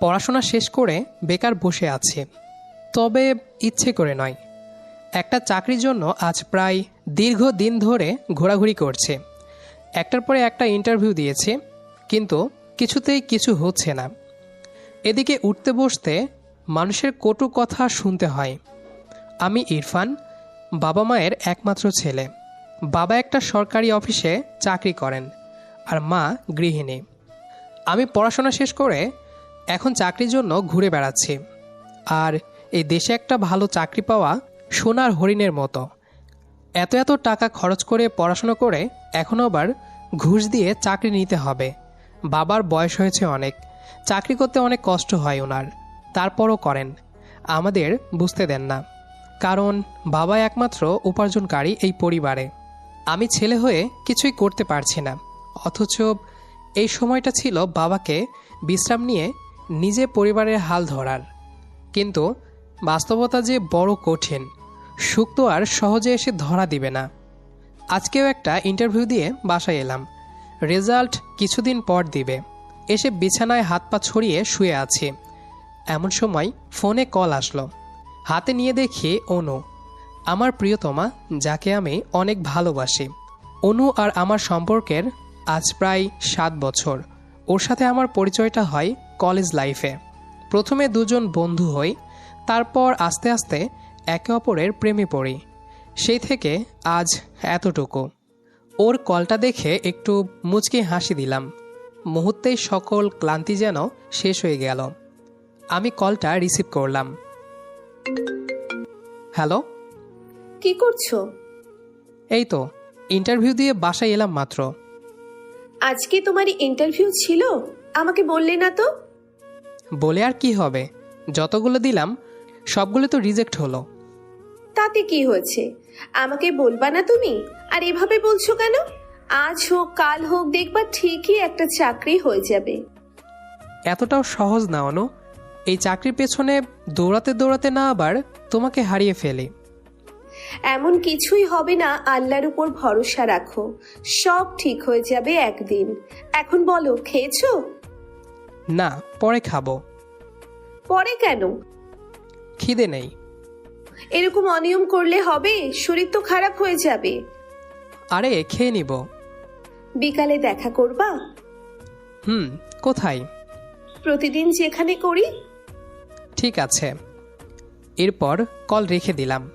পড়াশোনা শেষ করে বেকার বসে আছে। তবে ইচ্ছে করে নয়। একটা চাকরির জন্য আজ প্রায় দীর্ঘ দিন ধরে ঘোরাঘুরি করছে। একটার পরে একটা ইন্টারভিউ দিয়েছে, কিন্তু কিছুতেই কিছু হচ্ছে না। এদিকে উঠতে বসতে মানুষের কটু কথা শুনতে হয়। আমি ইরফান, বাবা মায়ের একমাত্র ছেলে। বাবা একটা সরকারি অফিসে চাকরি করেন, আর মা গৃহিণী। আমি পড়াশোনা শেষ করে এখন চাকরির জন্য ঘুরে বেড়াচ্ছি। আর এই দেশে একটা ভালো চাকরি পাওয়া সোনার হরিণের মতো। এত এত টাকা খরচ করে পড়াশোনা করে এখন আবার ঘুষ দিয়ে চাকরি নিতে হবে। বাবার বয়স হয়েছে অনেক। চাকরি করতে অনেক কষ্ট হয় ওনার। তারপরও করেন। আমাদের বুঝতে দেন না। কারণ বাবা একমাত্র উপার্জনকারী এই পরিবারে। আমি ছেলে হয়ে কিছুই করতে পারছি না। অথচ এই সময়টা ছিল বাবাকে বিশ্রাম নিয়ে নিজে পরিবারের হাল ধরার। কিন্তু বাস্তবতা যে বড় কঠিন, সুখ তো আর সহজে এসে ধরা দিবে না। আজকেও একটা ইন্টারভিউ দিয়ে বাসায় এলাম। রেজাল্ট কিছুদিন পর দিবে। এসে বিছানায় হাত পা ছড়িয়ে শুয়ে আছি। এমন সময় ফোনে কল আসলো। হাতে নিয়ে দেখি অনু। আমার প্রিয়তমা, যাকে আমি অনেক ভালোবাসি। অনু আর আমার সম্পর্কের আজ প্রায় সাত বছর। ওর সাথে আমার পরিচয়টা হয় কলেজ লাইফে প্রথমে দুজন বন্ধু হই তারপর আস্তে আস্তে একে অপরের প্রেমে পড়ি। সেই থেকে আজ এতটুকু। ওর কলটা দেখে একটু মুচকি হাসি দিলাম। মুহূর্তেই সকল ক্লান্তি যেন শেষ হয়ে গেল। আমি কলটা রিসিভ করলাম। হ্যালো? কি করছ? এই তো ইন্টারভিউ দিয়ে বাসায় এলাম মাত্র। আজকে তোমার ইন্টারভিউ ছিল? আমাকে বললে না তো? বলে আর কি হবে? যতগুলো দিলাম সবগুলো তো রিজেক্ট হলো। তাতে কি হয়েছে? আমাকে বলবা না তুমি? আর এভাবে বলছো কেন? আজ হোক কাল হোক দেখবা ঠিকই একটা চাকরি হয়ে যাবে। এতটাও সহজ না অনু। এই চাকরির পেছনে দৌড়াতে দৌড়াতে না আবার তোমাকে হারিয়ে ফেলি। এমন কিছুই হবে না আল্লাহর উপর ভরসা রাখো। সব ঠিক হয়ে যাবে একদিন। এখন বলো খেয়েছো? না পরে খাব। পরে কেন? খিদে নেই। এরকম অনিয়ম করলে হবে? শরীর তো খারাপ হয়ে যাবে। আরে খেয়ে নিব। বিকালে দেখা করবা? হুম কোথায়? প্রতিদিন যেখানে করি। ঠিক আছে। এরপর কল রেখে দিলাম।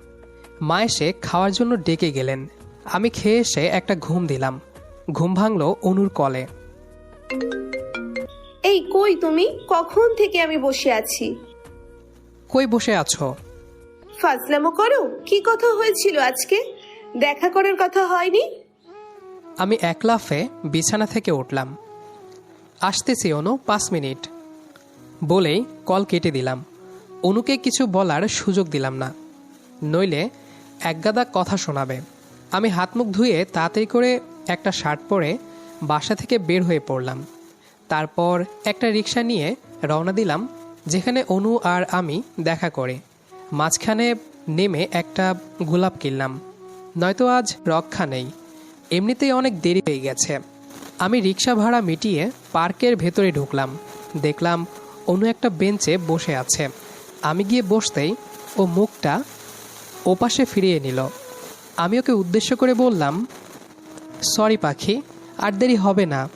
মা এসে খাওয়ার জন্য ডেকে গেলেন। আমি খেয়ে এসে একটা ঘুম দিলাম। ঘুম ভাঙলো অনুর কলে। এই কই তুমি? কখন থেকে আমি বসে আছি? কই বসে আছো? ফাজলামো করো কি কথা হয়েছিল আজকে? দেখা করার কথা হয়নি? আমি এক লাফে বিছানা থেকে উঠলাম। আসতেছি অনু পাঁচ মিনিট। বলেই কল কেটে দিলাম। অনুকে কিছু বলার সুযোগ দিলাম না। নইলে একগাদা কথা শোনাবে। আমি হাত মুখ ধুয়ে তাড়াতাড়ি করে একটা শার্ট পরে বাসা থেকে বের হয়ে পড়লাম। তারপর একটা রিক্সা নিয়ে রওনা দিলাম, যেখানে অনু আর আমি দেখা করে। মাঝখানে নেমে একটা গোলাপ কিনলাম। নয়তো আজ রক্ষা নেই। এমনিতেই অনেক দেরি হয়ে গেছে। আমি রিক্সা ভাড়া মিটিয়ে পার্কের ভেতরে ঢুকলাম। দেখলাম অনু একটা বেঞ্চে বসে আছে। আমি গিয়ে বসতেই ও মুখটা ওপাশে ফিরিয়ে নিল। আমি ওকে উদ্দেশ্য করে বললাম সরি পাখি আর দেরি হবে না।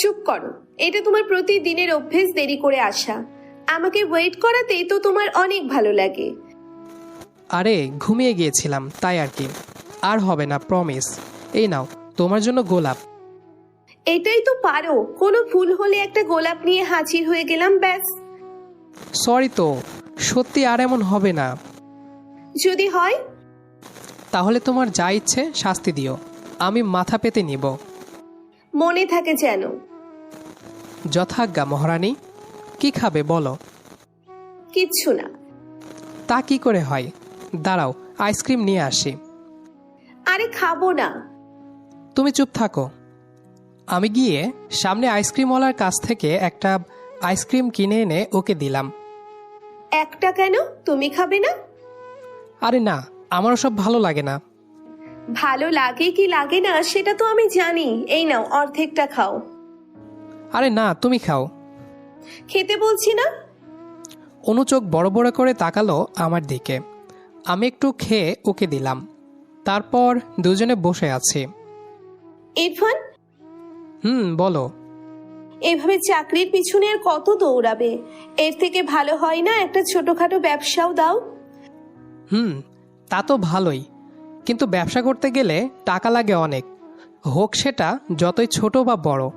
চুপ করো। এটা তোমার প্রতিদিনের অভ্যেস দেরি করে আসা। আমাকে ওয়েট করাতেই তো তোমার অনেক ভালো লাগে। আরে ঘুমিয়ে গিয়েছিলাম তাই আর কি। আর হবে না প্রমিস এই নাও তোমার জন্য গোলাপ। এটাই তো পারো কোনো ভুল হলে একটা গোলাপ নিয়ে হাজির হয়ে গেলাম ব্যাস। সরি তো সত্যি আর এমন হবে না। যদি হয়? তাহলে তোমার যা ইচ্ছে শাস্তি দিও। আমি মাথা পেতে নিব। মনে থাকে যেন। যথাজ্ঞা মহারানী কি খাবে বলো। কিচ্ছু না। তা কি করে হয়? দাঁড়াও আইসক্রিম নিয়ে আসি। আরে খাব না। তুমি চুপ থাকো। আমি গিয়ে সামনে আইসক্রিমওয়ালার কাছ থেকে একটা আইসক্রিম কিনে এনে ওকে দিলাম। একটা কেন? তুমি খাবে না? আরে না আমারও সব ভালো লাগে না। ভালো লাগে কি লাগে না সেটা তো আমি জানি। এই নাও অর্ধেকটা খাও। আরে না তুমি খাও। খেতে বলছি না? অনু চোখ বড় বড় করে তাকালো আমার দিকে। আমি একটু খেয়ে ওকে দিলাম। তারপর দুজনে বসে আছি। ইরফান? হুম বলো। এভাবে চাকরির পিছনে আর কত দৌড়াবে? এর থেকে ভালো হয় না একটা ছোটখাটো ব্যবসাও দাও। হুম তা তো ভালোই। কিন্তু ব্যবসা করতে গেলে টাকা লাগে অনেক। হোক সেটা যতই ছোট বা বড়।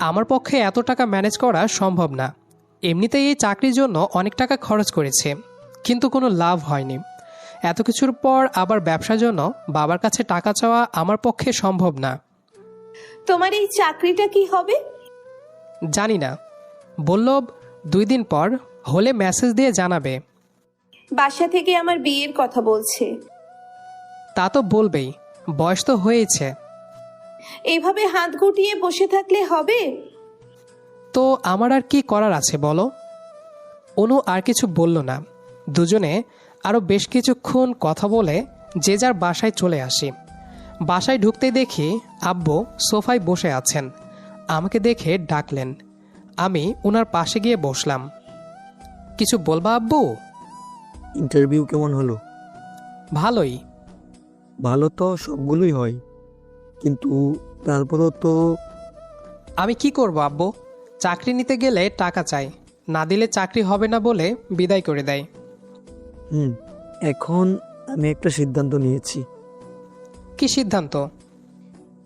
আমার পক্ষে এত টাকা ম্যানেজ করা সম্ভব না। এমনিতেই এই চাকরির জন্য অনেক টাকা খরচ করেছে। কিন্তু কোনো লাভ হয়নি। এত কিছুর পর আবার ব্যবসার জন্য বাবার কাছে টাকা চাওয়া আমার পক্ষে সম্ভব না। তোমার এই চাকরিটা কি হবে? জানি না। বলল দুই দিন পর হলে মেসেজ দিয়ে জানাবে। বাসা থেকে আমার বিয়ের কথা বলছে। তা তো বলবেই বয়স তো হয়েছে। এইভাবে হাত গুটিয়ে বসে থাকলে হবে? তো আমার আর কি করার আছে বলো? অনু আর কিছু বলল না। দুজনে আরও বেশ কিছুক্ষণ কথা বলে যে যার বাসায় চলে আসি। বাসায় ঢুকতে দেখি আব্বু সোফায় বসে আছেন। আমাকে দেখে ডাকলেন। আমি ওনার পাশে গিয়ে বসলাম। কিছু বলবা আব্বু? ইন্টারভিউ কেমন হলো? ভালোই। ভালো তো সবগুলোই হয় কিন্তু তারপরও তো আমি কি করব আব্বু? চাকরি নিতে গেলে টাকা চাই না দিলে চাকরি হবে না বলে বিদায় করে দেয়। হুম এখন আমি একটা সিদ্ধান্ত নিয়েছি। কি সিদ্ধান্ত?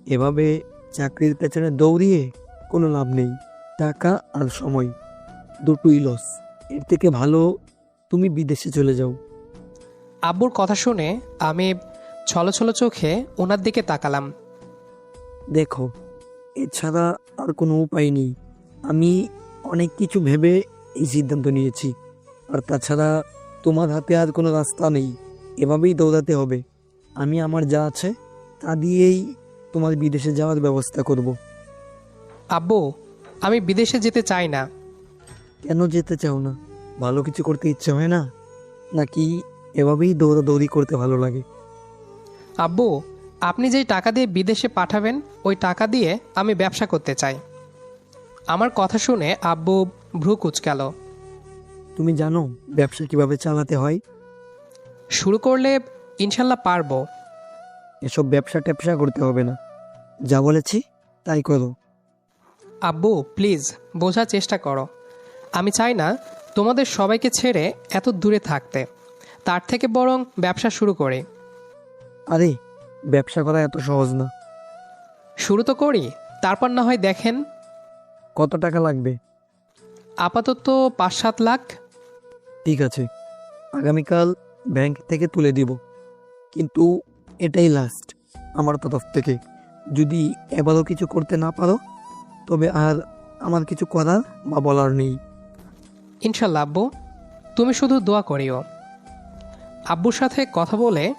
এভাবে চাকরির পেছনে দৌড়িয়ে কোনো লাভ নেই টাকা আর সময় দুটোই লস এর থেকে ভালো তুমি বিদেশে চলে যাও। আব্বুর কথা শুনে আমি ছলো ছলো চোখে ওনার দিকে তাকালাম। দেখো এছাড়া আর কোনো উপায় নেই। আমি অনেক কিছু ভেবে এই সিদ্ধান্ত নিয়েছি। আর তাছাড়া তোমার হাতে আর কোনো রাস্তা নেই। এভাবেই দৌড়াতে হবে। আমি আমার যা আছে তা দিয়েই তোমার বিদেশে যাওয়ার ব্যবস্থা করব। আব্বু আমি বিদেশে যেতে চাই না। কেন যেতে চাও না? ভালো কিছু করতে ইচ্ছে হয় না? নাকি এভাবেই দৌড়াদৌড়ি করতে ভালো লাগে? আব্বু আপনি যেই টাকা দিয়ে বিদেশে পাঠাবেন ওই টাকা দিয়ে আমি ব্যবসা করতে চাই। আমার কথা শুনে আব্বু ভ্রু কুচকাল। তুমি জানো ব্যবসা কীভাবে চালাতে হয়? শুরু করলে ইনশাল্লাহ পারব। এসব ব্যবসা ট্যাবসা করতে হবে না। যা বলেছি তাই করো। আব্বু প্লিজ বোঝার চেষ্টা করো। আমি চাই না তোমাদের সবাইকে ছেড়ে এত দূরে থাকতে। তার থেকে বরং ব্যবসা শুরু করি। আরে ব্যবসা করা এত সহজ না। শুরু তো করি তারপর না হয় দেখেন। কত টাকা লাগবে? আপাতত পাঁচ সাত লাখ। ঠিক আছে আগামীকাল ব্যাংক থেকে তুলে দিব। কিন্তু এটাই লাস্ট আমার তরফ থেকে। যদি এবারও কিছু করতে না পারো তবে আর আমার কিছু করার বা বলার নেই। ইনশাল্লাহ আব্বু তুমি শুধু দোয়া করিও। আব্বুর সাথে কথা বলে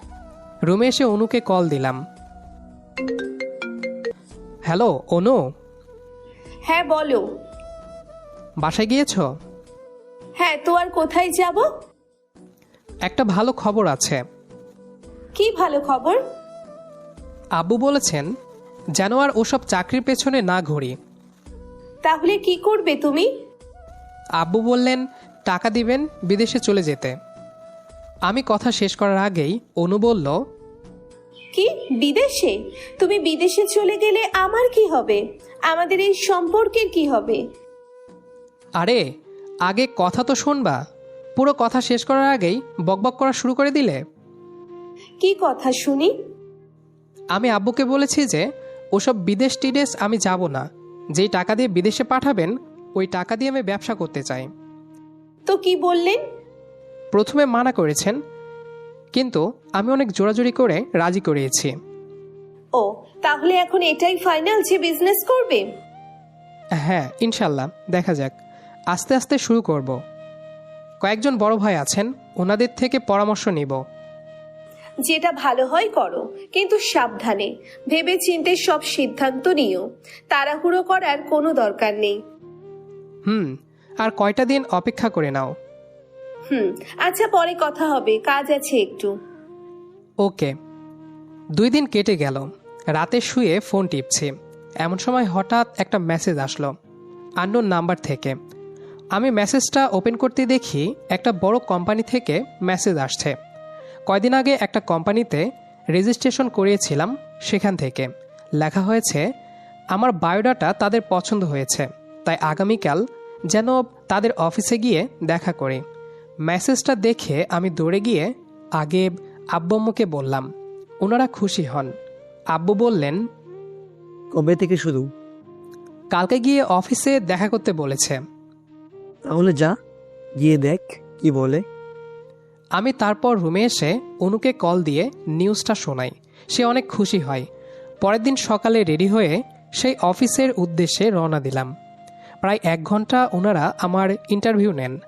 রুমে এসে অনুকে কল দিলাম। হ্যালো অনু? হ্যাঁ বলো। বাসায় গিয়েছো? হ্যাঁ তো আর কোথায় যাব? একটা ভালো খবর আছে। কি ভালো খবর? আব্বু বলেছেন যেন আর ওসব চাকরির পেছনে না ঘুরি। তাহলে কি করবে তুমি? আব্বু বললেন টাকা দিবেন বিদেশে চলে যেতে। আমি কথা শেষ করার আগেই অনু বলল কি? বিদেশে? তুমি বিদেশে চলে গেলে আমার কি হবে? আমাদের এই সম্পর্কের কি হবে? আরে আগে কথা তো শুনবা। পুরো কথা শেষ করার আগেই বকবক করা শুরু করে দিলে? কি কথা শুনি? আমি আব্বুকে বলেছি যে ওসব বিদেশ টিদেশ আমি যাব না। যেই টাকা দিয়ে বিদেশে পাঠাবেন ওই টাকা দিয়ে আমি ব্যবসা করতে চাই। তো কি বললেন? প্রথমে মানা করেছেন কিন্তু আমি অনেক জোরাজুরি করে রাজি করিয়েছি। ও তাহলে এখন এটাই ফাইনাল যে বিজনেস করবে? হ্যাঁ ইনশাল্লাহ দেখা যাক। আস্তে আস্তে শুরু করব। কয়েকজন বড় ভাই আছেন ওনাদের থেকে পরামর্শ নিব। যেটা ভালো হয় করো কিন্তু সাবধানে। ভেবে চিন্তে সব সিদ্ধান্ত নিও। তাড়াহুড়ো করার কোনো দরকার নেই। হুম আর কয়টা দিন অপেক্ষা করে নাও। হুম আচ্ছা পরে কথা হবে কাজ আছে একটু। ওকে। দুই দিন কেটে গেল রাতে শুয়ে ফোন টিপছি। এমন সময় হঠাৎ একটা মেসেজ আসলো আন্নোর নাম্বার থেকে। আমি মেসেজটা ওপেন করতে দেখি একটা বড় কোম্পানি থেকে মেসেজ আসছে। কয়দিন আগে একটা কোম্পানিতে রেজিস্ট্রেশন করিয়েছিলাম সেখান থেকে। লেখা হয়েছে আমার বায়োডাটা তাদের পছন্দ হয়েছে। তাই আগামীকাল যেন তাদের অফিসে গিয়ে দেখা করি। মেসেজটা দেখে আমি দৌড়ে গিয়ে আগে আব্বম্মুকে বললাম ওনারা খুশি হন। আব্বু বললেন কবে থেকে শুরু? কালকে গিয়ে অফিসে দেখা করতে বলেছে। তাহলে যা গিয়ে দেখ কি বলে। আমি তারপর রুমে এসে অনুকে কল দিয়ে নিউজটা শোনাই। সে অনেক খুশি হয়। পরের দিন সকালে রেডি হয়ে সেই অফিসের উদ্দেশ্যে রওনা দিলাম। প্রায় এক ঘণ্টা ওনারা আমার ইন্টারভিউ নেন।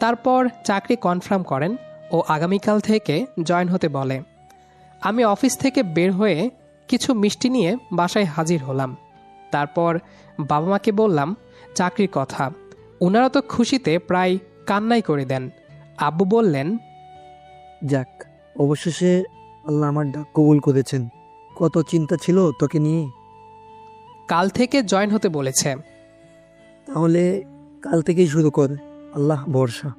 তারপর চাকরি কনফার্ম করেন ও আগামীকাল থেকে জয়েন হতে বলে। আমি অফিস থেকে বের হয়ে কিছু মিষ্টি নিয়ে বাসায় হাজির হলাম। তারপর বাবা মাকে বললাম চাকরির কথা। ওনারা তো খুশিতে প্রায় কান্নাই করে দেন। আব্বু বললেন যাক অবশেষে আল্লাহ আমার ডাক কবুল করেছেন। কত চিন্তা ছিল তোকে নিয়ে? কাল থেকে জয়েন হতে বলেছে। তাহলে কাল থেকেই শুরু কর। আল্লাহ ভরসা।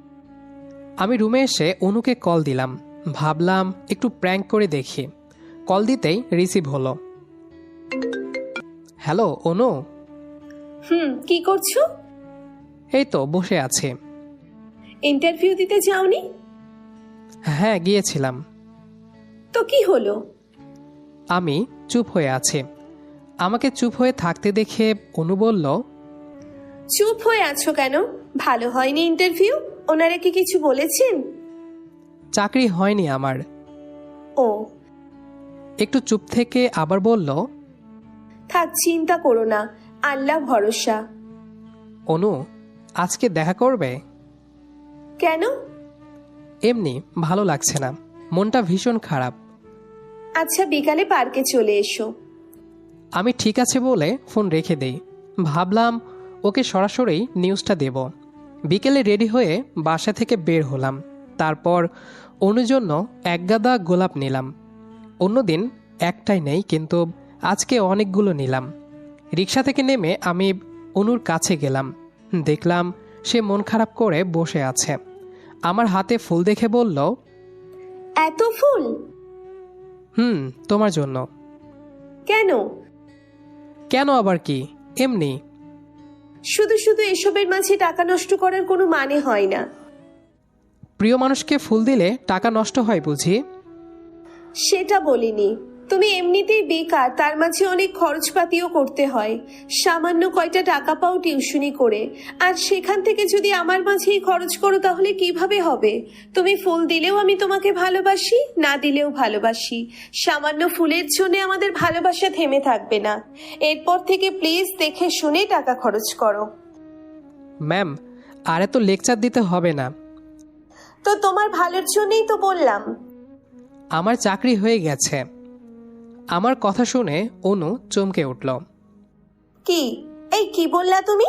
আমি রুমে এসে অনুকে কল দিলাম। ভাবলাম একটু প্র্যাঙ্ক করে দেখি। কল দিতেই রিসিভ হলো। হ্যালো অনু? হুম কি করছ? এই তো বসে আছে। ইন্টারভিউ দিতে যাওনি? হ্যাঁ গিয়েছিলাম। তো কি হলো? আমি চুপ হয়ে আছি। আমাকে চুপ হয়ে থাকতে দেখে অনু বলল চুপ হয়ে আছো কেন? ভালো হয়নি ইন্টারভিউ ওনারা কি কিছু বলেছেন? চাকরি হয়নি আমার। ও। একটু চুপ থেকে আবার বলল থাক চিন্তা করো না আল্লাহ ভরসা। অনু আজকে দেখা করবে? কেন? এমনি ভালো লাগছে না মনটা ভীষণ খারাপ। আচ্ছা বিকালে পার্কে চলে এসো। আমি ঠিক আছে বলে ফোন রেখে দেই। ভাবলাম ওকে সরাসরি নিউজটা দেব। বিকেলে রেডি হয়ে বাসা থেকে বের হলাম। তারপর অনুর জন্য এক গাদা গোলাপ নিলাম। অন্যদিন একটাই নেই কিন্তু আজকে অনেকগুলো নিলাম। রিক্সা থেকে নেমে আমি অনুর কাছে গেলাম। দেখলাম সে মন খারাপ করে বসে আছে। আমার হাতে ফুল দেখে বলল এত ফুল? হুম তোমার জন্য। কেন? কেন আবার কি? এমনি শুধু শুধু এসবের মাঝে টাকা নষ্ট করার কোনো মানে হয় না। প্রিয় মানুষকে ফুল দিলে টাকা নষ্ট হয় বুঝি? সেটা বলিনি। তুমি এমনিতেই বেকার তার মাঝে অনেক খরচপাতিও করতে হয়। সামান্য কয়টা টাকা পাও টিউশনি করে। আর সেখান থেকে যদি আমার মাঝেই খরচ করো তাহলে কীভাবে হবে? তুমি ফুল দিলেও আমি তোমাকে ভালোবাসি না দিলেও ভালোবাসি। সামান্য ফুলের জন্য আমাদের ভালোবাসা থেমে থাকবে না। এরপর থেকে প্লিজ দেখে শুনে টাকা খরচ করো। ম্যাম আর এত লেকচার দিতে হবে না। তো তোমার ভালোর জন্যই তো বললাম। আমার চাকরি হয়ে গেছে। আমার কথা শুনে অনু চমকে উঠল। কি? এই কি বললা তুমি?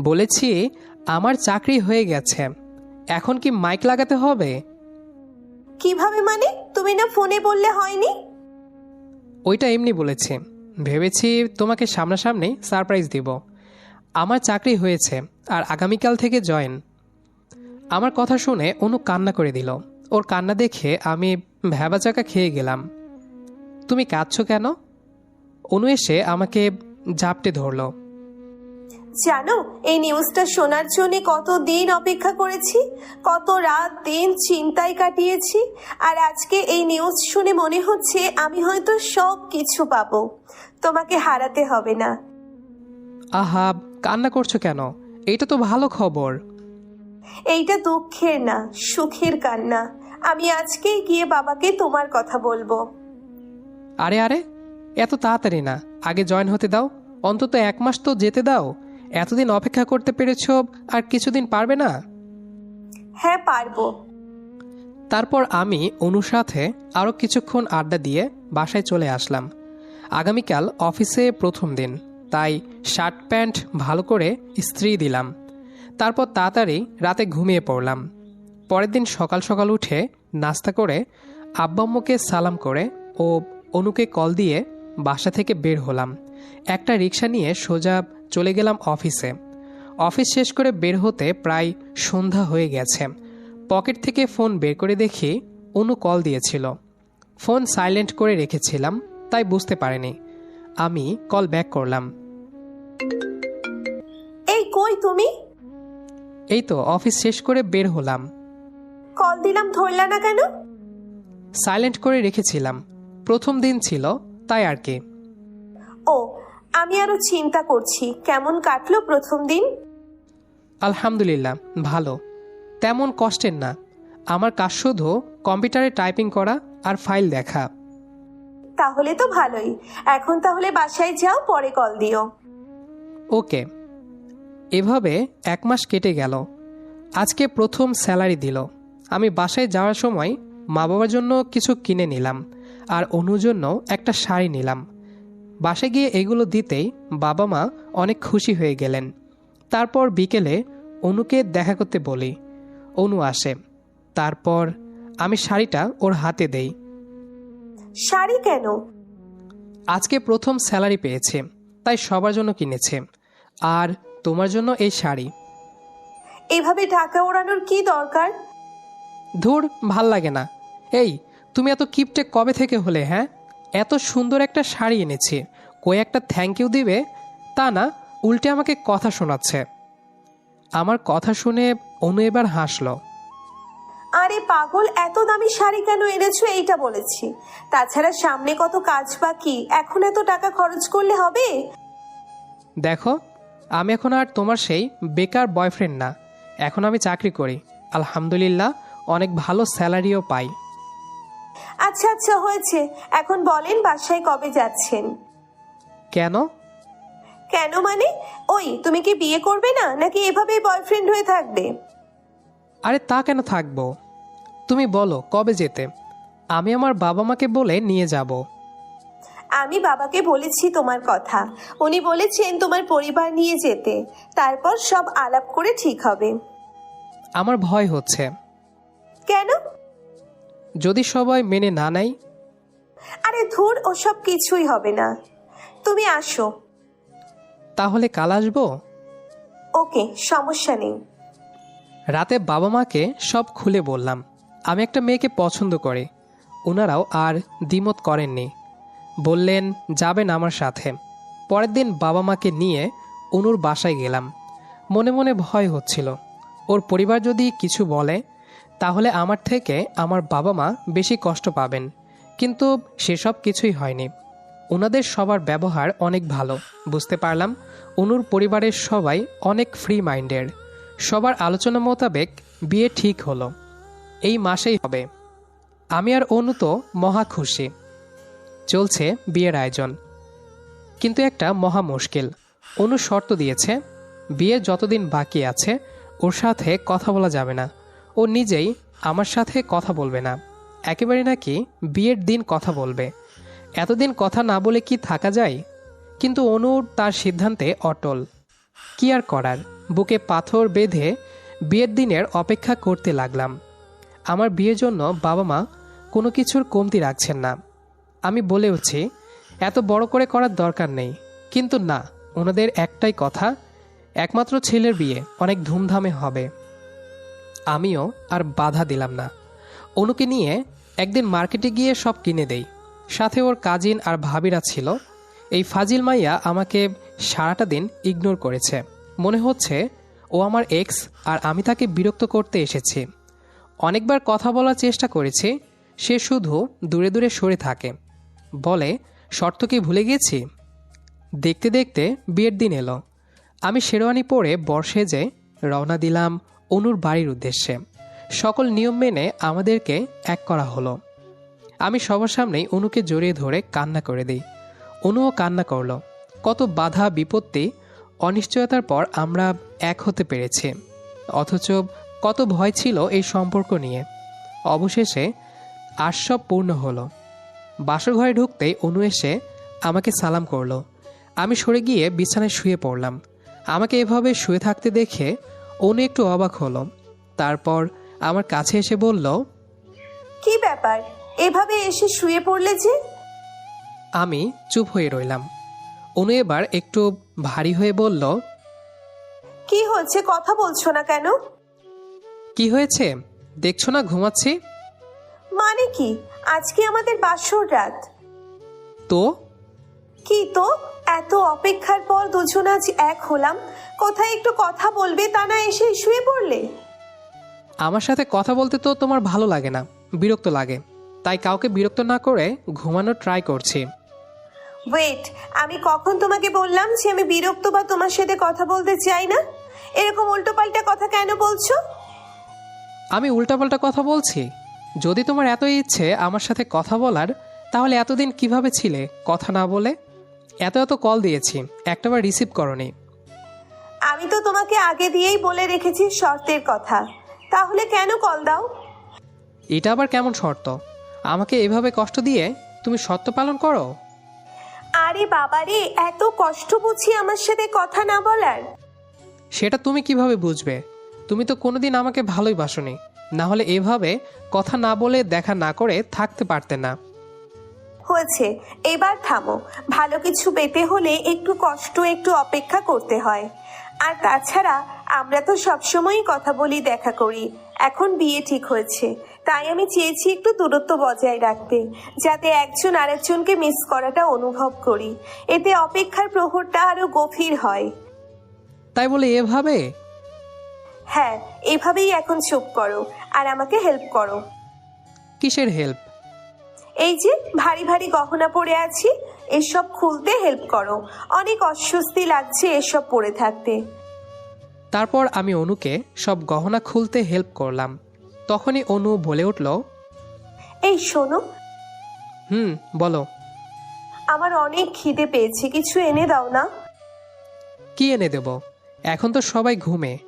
বলেছি আমার চাকরি হয়ে গেছে। এখন কি মাইক লাগাতে হবে? কীভাবে মানে? তুমি না ফোনে বললে হয়নি? ওইটা এমনি বলেছি। ভেবেছি তোমাকে সামনাসামনি সারপ্রাইজ দিব। আমার চাকরি হয়েছে আর আগামীকাল থেকে জয়েন। আমার কথা শুনে অনু কান্না করে দিল। ওর কান্না দেখে আমি ভ্যাবাচাকা খেয়ে গেলাম। তুমি কাঁদছো কেন? অনু এসে আমাকে ঝাপটে ধরলো। জানো এই নিউজটা শোনার জন্য কত দিন অপেক্ষা করেছি কত রাত দিন চিন্তায় কাটিয়েছি আর আজকে এই নিউজ শুনে মনে হচ্ছে আমি হয়তো সব কিছু পাবো। তোমাকে হারাতে হবে না। আহা কান্না করছ কেন? এইটা তো ভালো খবর। এইটা দুঃখের না সুখের কান্না। আমি আজকেই গিয়ে বাবাকে তোমার কথা বলব। আরে আরে এত তাড়াতাড়ি না। আগে জয়েন হতে দাও। অন্তত এক মাস তো যেতে দাও। এতদিন অপেক্ষা করতে পেরেছ আর কিছুদিন পারবে না? হ্যাঁ পারব। তারপর আমি অনুর সাথে আরও কিছুক্ষণ আড্ডা দিয়ে বাসায় চলে আসলাম। আগামীকাল অফিসে প্রথম দিন তাই শার্ট প্যান্ট ভালো করে ইস্ত্রি দিলাম। তারপর তাড়াতাড়ি রাতে ঘুমিয়ে পড়লাম। পরের দিন সকাল সকাল উঠে নাস্তা করে আব্বাম্মুকে সালাম করে ও অনুকে কল দিয়ে বাসা থেকে বের হলাম। একটা রিক্সা নিয়ে সোজা চলে গেলাম অফিসে। অফিস শেষ করে বের হতে প্রায় সন্ধ্যা হয়ে গেছে। পকেট থেকে ফোন বের করে দেখি অনু কল দিয়েছিল। ফোন সাইলেন্ট করে রেখেছিলাম তাই বুঝতে পারিনি। আমি কল ব্যাক করলাম। এই কই তুমি? এই তো অফিস শেষ করে বের হলাম। কল দিলাম ধরলা না কেন? সাইলেন্ট করে রেখেছিলাম। প্রথম দিন ছিল তাই আর কি। ও আমি আরও চিন্তা করছি কেমন কাটলো প্রথম দিন? আলহামদুলিল্লাহ ভালো। তেমন কষ্টের না। আমার কাজ শুধু কম্পিউটারে টাইপিং করা আর ফাইল দেখা। তাহলে তো ভালোই। এখন তাহলে বাসায় যাও পরে কল দিও। ওকে। এভাবে এক মাস কেটে গেল। আজকে প্রথম স্যালারি দিল। আমি বাসায় যাওয়ার সময় মা বাবার জন্য কিছু কিনে নিলাম। আর অনুর জন্য একটা শাড়ি নিলাম। বাসায় গিয়ে এগুলো দিতেই বাবা মা অনেক খুশি হয়ে গেলেন। তারপর বিকেলে অনুকে দেখা করতে বলি। অনু আসে। তারপর আমি শাড়িটা ওর হাতে দেই। শাড়ি কেন? আজকে প্রথম স্যালারি পেয়েছে তাই সবার জন্য কিনেছে। আর তোমার জন্য এই শাড়ি। এভাবে ঢাকা ওড়ানোর কি দরকার? ধুর ভালো লাগে না। এই তুমি এত কিপটে কবে থেকে হলে হ্যাঁ? এত সুন্দর একটা শাড়ি এনেছি। কই একটা থ্যাংক ইউ দিবে? তা না উল্টে আমাকে কথা শোনাচ্ছে। আমার কথা শুনে অনু এবার হাসলো। আরে পাগল এত দামি শাড়ি কেন এনেছো এইটা বলেছি। তাছাড়া সামনে কত কাজ বাকি এখন এত টাকা খরচ করলে হবে? দেখো আমি এখন আর তোমার সেই বেকার বয়ফ্রেন্ড না। এখন আমি চাকরি করি। আলহামদুলিল্লাহ অনেক ভালো স্যালারিও পাই। আচ্ছা আচ্ছা হয়েছে। এখন বলেন বাসায় কবে যাচ্ছেন। কেন? কেন মানে? ওই তুমি কি বিয়ে করবে না নাকি এভাবেই বয়ফ্রেন্ড হয়ে থাকবে? আরে তা কেন থাকব? তুমি বলো কবে যেতে? আমি আমার বাবা মাকে বলে নিয়ে যাব। আমি বাবাকে বলেছি তোমার কথা। উনি বলেছেন তোমার পরিবার নিয়ে যেতে। তারপর সব আলাপ করে ঠিক হবে। আমার ভয় হচ্ছে। কেন? যদি সবাই মেনে না নেয়? আরে ধুর ওসব কিছুই হবে না। তুমি আসো। তাহলে কাল আসব? ওকে সমস্যা নেই। রাতে বাবা মাকে সব খুলে বললাম আমি একটা মেয়েকে পছন্দ করে। ওনারাও আর দ্বিমত করেননি। বললেন যাবেন আমার সাথে। পরের দিন বাবা মাকে নিয়ে অনুর বাসায় গেলাম। মনে মনে ভয় হচ্ছিল। ওর পরিবার যদি কিছু বলে তাহলে আমার থেকে আমার বাবা মা বেশি কষ্ট পাবেন। কিন্তু সেসব কিছুই হয়নি। ওনাদের সবার ব্যবহার অনেক ভালো, বুঝতে পারলাম। অনুর পরিবারের সবাই অনেক ফ্রি মাইন্ডের সবার আলোচনা মোতাবেক বিয়ে ঠিক হলো। এই মাসেই হবে। আমি আর অনু তো মহা খুশি। চলছে বিয়ের আয়োজন। কিন্তু একটা মহা মুশকিল। অনু শর্ত দিয়েছে, বিয়ে যতদিন বাকি আছে, ওর সাথে কথা বলা যাবে না। ও নিজেই আমার সাথে কথা বলবে না। একেবারে নাকি বিয়ের দিন কথা বলবে। এতদিন কথা না বলে কি থাকা যায়? কিন্তু অনুর তার সিদ্ধান্তে অটল। কি আর করার? বুকে পাথর বেঁধে বিয়ের দিনের অপেক্ষা করতে লাগলাম। আমার বিয়ের জন্য বাবা মা কোনো কিছুর কমতি রাখছেন না। আমি বলেওছি এত বড় করে করার দরকার নেই। কিন্তু না, ওনাদের একটাই কথা, একমাত্র ছেলের বিয়ে অনেক ধুমধামে হবে। আমিও আর বাধা দিলাম না। অনুকে নিয়ে একদিন মার্কেটে গিয়ে সব কিনে দেই। সাথে ওর কাজিন আর ভাবিরা ছিল। এই ফাজিল মাইয়া আমাকে সারাটা দিন ইগনোর করেছে। মনে হচ্ছে ও আমার এক্স আর আমি তাকে বিরক্ত করতে এসেছি। অনেকবার কথা বলার চেষ্টা করেছি, সে শুধু দূরে দূরে সরে থাকে। বলে, শর্ত কি ভুলে গেছি? দেখতে দেখতে বিয়ের দিন এলো। আমি শেরওয়ানি পরে বর্ষে যে রওনা দিলাম অনুর বাড়ির উদ্দেশ্যে। সকল নিয়ম মেনে আমাদেরকে এক করা হলো। আমি সবার সামনেই অনুকে জড়িয়ে ধরে কান্না করে দিই। অনুও কান্না করল। কত বাধা, বিপত্তি, অনিশ্চয়তার পর আমরা এক হতে পেরেছি। অথচ কত ভয় ছিল এই সম্পর্ক নিয়ে। অবশেষে আর সব পূর্ণ হলো। বাসর ঘরে ঢুকতেই অনু এসে আমাকে সালাম করল। আমি সরে গিয়ে বিছানায় শুয়ে পড়লাম। আমাকে এভাবে শুয়ে থাকতে দেখে অনু একটু অবাক হলো। তারপর আমার কাছে এসে বলল কি ব্যাপার? এভাবে এসে শুয়ে পড়লে যে? আমি চুপ হয়ে রইলাম। অনু এবার একটু ভারী হয়ে বলল কি হচ্ছে কথা বলছো না কেন? কি হয়েছে? দেখছ না ঘুমাচ্ছি? মানে কি? আজকে আমাদের বাসর রাত। তো? কি তো? এত অপেক্ষার পর দুজন আজ এক হলাম। কোথায় একটু কথা বলবে তা না এসে শুয়ে পড়লে? আমার সাথে কথা বলতে তো তোমার ভালো লাগে না বিরক্ত লাগে। তাই কাউকে বিরক্ত না করে ঘুমানোর ট্রাই করছি। ওয়েট আমি কখন তোমাকে বললাম যে আমি বিরক্ত বা তোমার সাথে কথা বলতে চাই না? এরকম উল্টোপাল্টা কথা কেন বলছো? আমি উল্টাপাল্টা কথা বলছি? যদি তোমার এত ইচ্ছে আমার সাথে কথা বলার তাহলে এতদিন কীভাবে ছিলে কথা না বলে? এত এত কল দিয়েছি একটাবার রিসিভ করনি। আমি তো তোমাকে আগে দিয়েই বলে রেখেছি শর্তের কথা। তাহলে কেন কল দাও? এটা আবার কেমন শর্ত? আমাকে এভাবে কষ্ট দিয়ে তুমি শর্ত পালন করো? আরে বাবারে এত কষ্ট বুঝি আমার সাথে কথা না বলার? সেটা তুমি কীভাবে বুঝবে? তুমি তো কোনোদিন আমাকে ভালোই বাসনি। না হলে এভাবে কথা না বলে দেখা না করে থাকতে পারতে না। হয়েছে। এবার থামো। ভালো কিছু পেতে হলে একটু কষ্ট একটু অপেক্ষা করতে হয়। আর তাছাড়া আমরা তো সবসময়ই কথা বলি দেখা করি। এখন বিয়ে ঠিক হয়েছে। তাই আমি চেয়েছি একটু দূরত্ব বজায় রাখতে যাতে একজন আরেকজনকে মিস করাটা অনুভব করি। এতে অপেক্ষার প্রহরটা আরও গভীর হয়। তাই বলে এভাবে? হ্যাঁ এভাবেই এখন চুপ করো। আর আমাকে হেল্প করো। কিসের হেল্প এই যে ভারী ভারী গহনা পরে আছি এসব খুলতে হেল্প করো। অনেক অস্বস্তি লাগছে এসব পরে থাকতে। তারপর আমি অনুকে সব গহনা খুলতে হেল্প করলাম। তখনই অনু বলে উঠল এই শোনো। হুম বলো। আমার অনেক খিদে পেয়েছে কিছু এনে দাও না। কি এনে দেব? এখন তো সবাই ঘুমে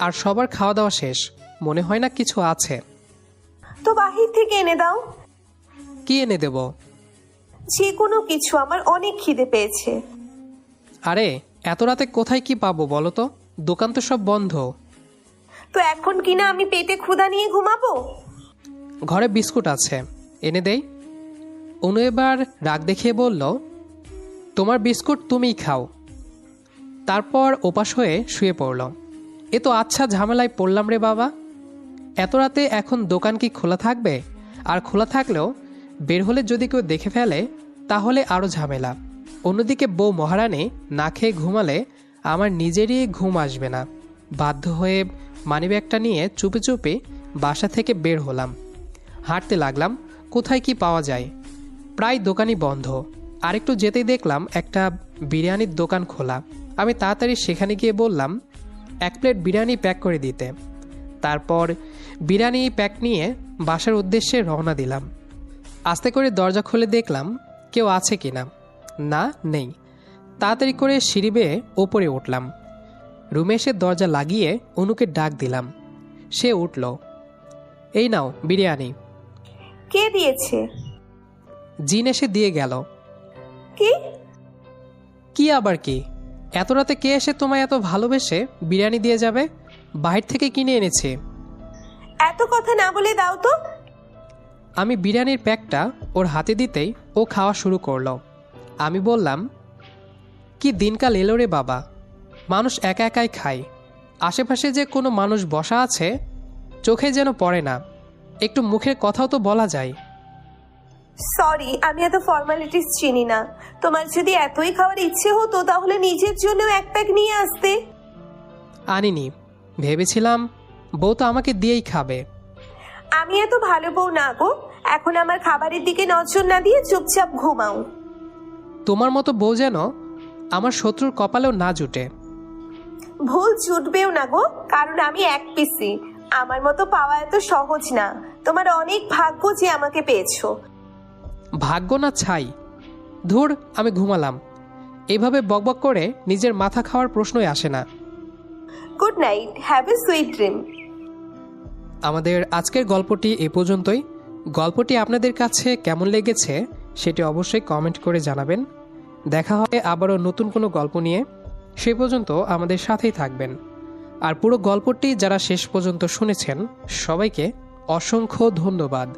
আর সবার খাওয়া দাওয়া শেষ মনে হয় না কিছু আছে। তো বাহির থেকে এনে দাও। কি এনে দেব? যে কোনো কিছু আমার অনেক খিদে পেয়েছে। আরে এত রাতে কোথায় কি পাবো বলো তো? দোকান তো সব বন্ধ। তো এখন কিনা আমি পেটে ক্ষুধা নিয়ে ঘুমাবো? ঘরে বিস্কুট আছে এনে দেই। অনু এবার রাগ দেখিয়ে বলল তোমার বিস্কুট তুমিই খাও। তারপর ওপাশ হয়ে শুয়ে পড়ল। এ তো আচ্ছা ঝামেলায় পড়লাম রে বাবা। এত রাতে এখন দোকান কি খোলা থাকবে? আর খোলা থাকলেও বের হলে যদি কেউ দেখে ফেলে, তাহলে আরও ঝামেলা। অন্যদিকে বউ মহারানী না খেয়ে ঘুমালে আমার নিজেরই ঘুম আসবে না। বাধ্য হয়ে মানিব্যাগটা নিয়ে চুপে চুপে বাসা থেকে বের হলাম। হাঁটতে লাগলাম, কোথায় কি পাওয়া যায়। প্রায় দোকানই বন্ধ। আরেকটু যেতেই দেখলাম একটা বিরিয়ানির দোকান খোলা। আমি তাড়াতাড়ি সেখানে গিয়ে বললাম, এক প্লেট বিরিয়ানি প্যাক করে দিতে। তারপর বিরিয়ানি প্যাক নিয়ে বাসার উদ্দেশ্যে রওনা দিলাম। আস্তে করে দরজা খুলে দেখলাম কেউ আছে কিনা না। না নেই। তাড়াতাড়ি করে সিঁড়ি বেয়ে ওপরে উঠলাম। রুমে এসে দরজা লাগিয়ে অনুকে ডাক দিলাম। সে উঠল। এই নাও বিরিয়ানি। কে দিয়েছে? জিন এসে দিয়ে গেল। কি? কি আবার কি? এত রাতে কে এসে তোমায় এত ভালোবেসে বিরিয়ানি দিয়ে যাবে? বাহির থেকে কিনে এনেছে। এত কথা না বলে দাও তো। আমি বিরিয়ানির প্যাকটা ওর হাতে দিতেই ও খাওয়া শুরু করল। আমি বললাম কি দিনকাল এলো রে বাবা। মানুষ একা একাই খায়। আশেপাশে যে কোনো মানুষ বসা আছে চোখে যেন পড়ে না। একটু মুখের কথাও তো বলা যায়। সরি আমি এত ফর্মালিটিস চিনি না। তোমার যদি এতই খাওয়ার ইচ্ছে হতো তাহলে নিজের জন্য এক প্যাক নিয়ে আসতে। আনিনি ভেবেছিলাম বউ তো আমাকে দিয়েই খাবে। আমি এত ভালো বউ না গো। এখন আমার খাবারের দিকে নজর না দিয়ে চুপচাপ ঘুমাও। তোমার মতো বউ যেন আমার শত্রুর কপালেও না জুটে। ভুল জুটবেও না গো কারণ আমি এক পিসি। আমার মতো পাওয়া এত সহজ না। তোমার অনেক ভাগ্য যে আমাকে পেয়েছ। ভাগ্য না ছাই। ধুর আমি ঘুমালাম। এভাবে বকবক করে নিজের মাথা খাওয়ার প্রশ্নই আসে না। Good night have a sweet dream. আমাদের আজকের গল্পটি এ পর্যন্তই। গল্পটি আপনাদের কাছে কেমন লেগেছে সেটি অবশ্যই কমেন্ট করে জানাবেন। দেখা হবে আবারও নতুন কোনো গল্প নিয়ে। সে পর্যন্ত আমাদের সাথেই থাকবেন। আর পুরো গল্পটি যারা শেষ পর্যন্ত শুনেছেন, সবাইকে অসংখ্য ধন্যবাদ।